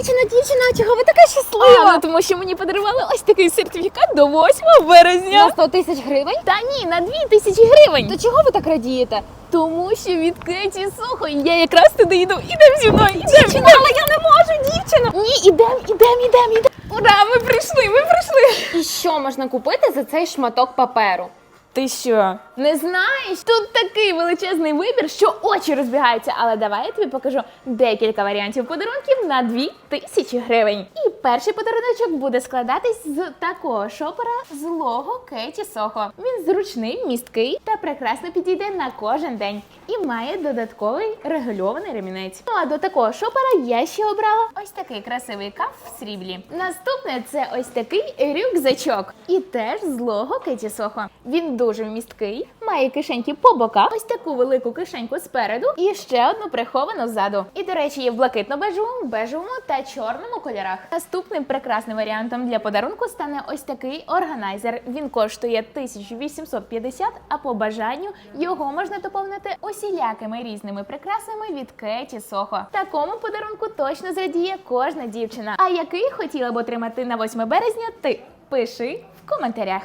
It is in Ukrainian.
Дівчина, дівчина, чого ви така щаслива? А, ну тому що мені подарували ось такий сертифікат до 8 березня. На 100 тисяч гривень? Та ні, на 2 тисячі гривень. То чого ви так радієте? Тому що від Кеті Сухо я якраз туди йду. Ідем зі мною, ідем, ідем. але я не можу, дівчина! Ні, ідем, ідем, ідем, ідем. Ура, ми прийшли, ми прийшли. І що можна купити за цей шматок паперу? Ти що? Не знаєш? Тут такий величезний вибір, що очі розбігаються. Але давай я тобі покажу декілька варіантів подарунків на 2 тисячі гривень. Перший подаруночок буде складатись з такого шопера злого Кеті Сохо. Він зручний, місткий та прекрасно підійде на кожен день і має додатковий регульований ремінець. Ну а до такого шопера я ще обрала ось такий красивий каф в сріблі. Наступне це ось такий рюкзачок. І теж злого Кеті Сохо. Він дуже місткий, має кишеньки по боках, ось таку велику кишеньку спереду і ще одну приховану ззаду. І, до речі, є в блакитно-бежевому, бежевому та чорному кольорах. Наступним прекрасним варіантом для подарунку стане ось такий органайзер. Він коштує 1850, а по бажанню його можна доповнити усілякими різними прикрасами від Кеті Сохо. Такому подарунку точно зрадіє кожна дівчина. А який хотіла б отримати на 8 березня ти? Пиши в коментарях.